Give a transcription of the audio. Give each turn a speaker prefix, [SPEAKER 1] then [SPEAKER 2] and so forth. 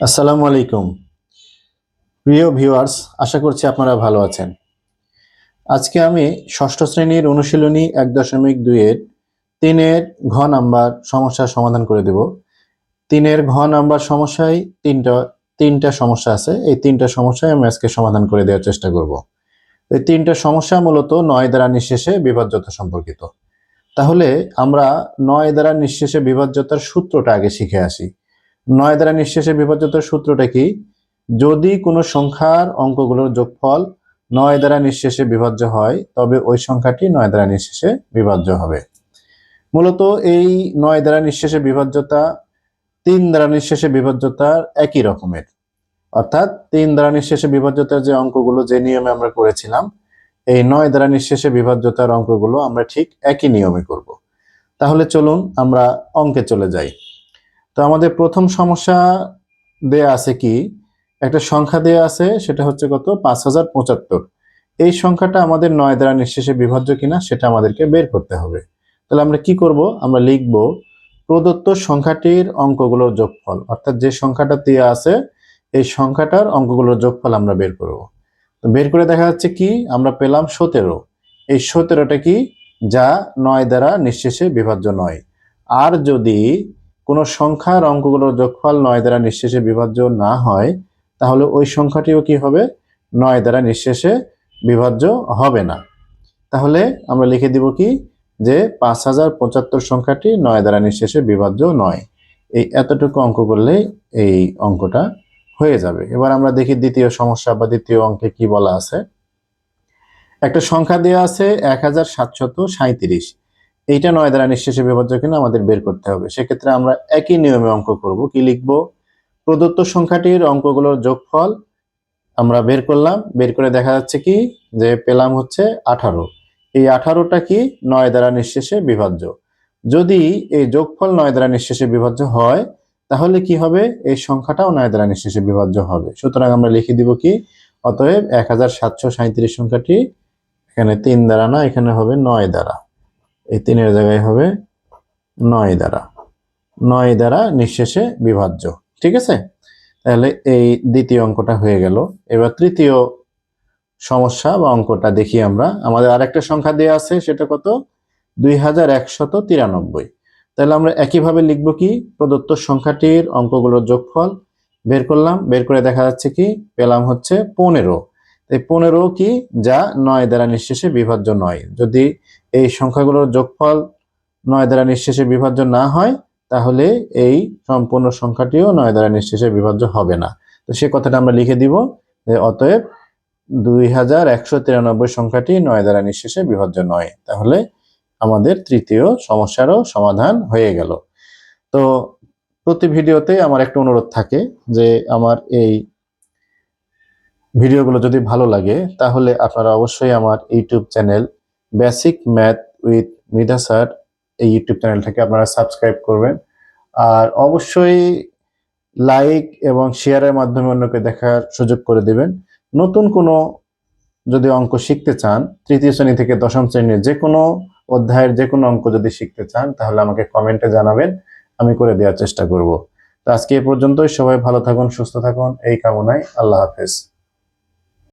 [SPEAKER 1] আসসালামু আলাইকুম। প্রিয় ভিউয়ার্স, আশা করছি আপনারা ভালো আছেন। আজকে আমি ষষ্ঠ শ্রেণির অনুশীলনী এক দশমিক দুইয়ের তিনের ঘ নাম্বার সমস্যার সমাধান করে দেব। তিনের ঘ নাম্বার সমস্যায় তিনটা তিনটা সমস্যা আছে। এই তিনটা সমস্যায় আমি আজকে সমাধান করে দেওয়ার চেষ্টা করব। এই তিনটা সমস্যা মূলত নয় দ্বারা নিঃশেষে বিভাজ্যতা সম্পর্কিত। তাহলে আমরা নয় দ্বারা নিঃশেষে বিভাজ্যতার সূত্রটা আগে শিখে আসি। নয় দ্বারা নিঃশেষে বিভাজ্যতার সূত্রটা কি? যদি কোনো সংখ্যার অঙ্কগুলোর যোগফল নয় দ্বারা নিঃশেষে বিভাজ্য হয়, তবে ওই সংখ্যাটি নয় দ্বারা নিঃশেষে বিভাজ্য হবে। মূলত এই নয় দ্বারা নিঃশেষে বিভাজ্যতা তিন দ্বারা নিঃশেষে বিভাজ্যতার একই রকমের। অর্থাৎ তিন দ্বারা নিঃশেষে বিভাজ্যতার যে অঙ্কগুলো যে নিয়মে আমরা করেছিলাম, এই নয় দ্বারা নিঃশেষে বিভাজ্যতার অঙ্কগুলো আমরা ঠিক একই নিয়মে করব। তাহলে চলুন আমরা অঙ্কে চলে যাই। তো আমাদের প্রথম সমস্যা দেয়া আছে কি? একটা সংখ্যা দেয়া আছে, সেটা হচ্ছে কত? পাঁচ হাজার পঁচাত্তর। এই সংখ্যাটা আমাদের নয় দ্বারা নিঃশেষে বিভাজ্য কিনা, সেটা আমাদেরকে বের করতে হবে। তাহলে আমরা কি করব? আমরা লিখব প্রদত্ত সংখ্যাটির অঙ্কগুলোর যোগফল। অর্থাৎ যে সংখ্যাটা দেওয়া আছে, এই সংখ্যাটার অঙ্কগুলোর যোগফল আমরা বের করব। তো বের করে দেখা যাচ্ছে কি? আমরা পেলাম সতেরো। এই সতেরোটা কি? যা নয় দ্বারা নিঃশেষে বিভাজ্য নয়। আর যদি কোনো সংখ্যার অঙ্কগুলোর যোগফল নয় দ্বারা নিঃশেষে বিভাজ্য না হয়, তাহলে ওই সংখ্যাটিও কি হবে? নয় দ্বারা নিঃশেষে বিভাজ্য হবে না। তাহলে আমরা লিখে দিব কি? যে পাঁচ হাজার পঁচাত্তর সংখ্যাটি নয় দ্বারা নিঃশেষে বিভাজ্য নয়। এই এতটুকু অঙ্ক করলে এই অঙ্কটা হয়ে যাবে। এবার আমরা দেখি দ্বিতীয় সমস্যা বা দ্বিতীয় অঙ্কে কি বলা আছে। একটা সংখ্যা দেওয়া আছে এক হাজার সাতশত সাঁত্রিশ এইটা নয় দ্বারা নিঃশেষে বিভাজ্য কিনা, আমাদের বের করতে হবে। সেক্ষেত্রে আমরা একই নিয়মে অঙ্ক করব। কি লিখব? প্রদত্ত সংখ্যাটির অঙ্কগুলোর যোগফল আমরা বের করলাম। বের করে দেখা যাচ্ছে কি? যে পেলাম হচ্ছে আঠারো। এই আঠারোটা কি? নয় দ্বারা নিঃশেষে বিভাজ্য যদি এই যোগফল নয় দ্বারা নিঃশেষে বিভাজ্য হয়, তাহলে কি হবে? এই সংখ্যাটাও নয় দ্বারা নিঃশেষে বিভাজ্য হবে। সুতরাং আমরা লিখে দিব কি? অতএব এক সংখ্যাটি এখানে তিন দ্বারা না, এখানে হবে নয় দ্বারা। এই তিনের জায়গায় হবে নয় দ্বারা। নয় দ্বারা নিঃশেষে বিভাজ্য, ঠিক আছে? তাহলে এই দ্বিতীয় অঙ্কটা হয়ে গেল। এবার তৃতীয় সমস্যা বা অঙ্কটা দেখি আমরা। আমাদের আরেকটা সংখ্যা দেওয়া আছে, সেটা কত? দুই হাজার একশত তিরানব্বই। তাহলে আমরা একইভাবে লিখব কি? প্রদত্ত সংখ্যাটির অঙ্কগুলোর যোগফল বের করলাম। বের করে দেখা যাচ্ছে কি? পেলাম হচ্ছে পনেরো। এই পনেরো কি? যা নয় দ্বারা নিঃশেষে বিভাজ্য নয়। যদি এই সংখ্যাগুলোর যোগফল নয় দ্বারা নিঃশেষে বিভাজ্য না হয়, তাহলে এই সম্পূর্ণ সংখ্যাটিও নয় দ্বারা নিঃশেষে বিভাজ্য হবে না। তো সে কথাটা আমরা লিখে দিব যে অতএব দুই হাজার একশো তিরানব্বই সংখ্যাটি নয় দ্বারা নিঃশেষে বিভাজ্য নয়। তাহলে আমাদের তৃতীয় সমস্যারও সমাধান হয়ে গেল। তো প্রতি ভিডিওতে আমার একটা অনুরোধ থাকে যে আমার এই ভিডিওগুলো যদি ভালো লাগে, তাহলে আপনারা অবশ্যই আমার YouTube channel basic math with Mridha sir এই ইউটিউব চ্যানেলটাকে আপনারা সাবস্ক্রাইব করবেন। আর অবশ্যই লাইক এবং শেয়ারের মাধ্যমে অন্যকে দেখার সুযোগ করে দিবেন। নতুন কোনো যদি অঙ্ক শিখতে চান, তৃতীয় শ্রেণি থেকে দশম শ্রেণির যে কোনো অধ্যায়ের যে কোনো অঙ্ক যদি শিখতে চান, তাহলে আমাকে কমেন্টে জানাবেন, আমি করে দেওয়ার চেষ্টা করব। তো আজকে এ পর্যন্তই, সবাই ভালো থাকুন, সুস্থ থাকুন, এই কামনায় আল্লাহ হাফেজ।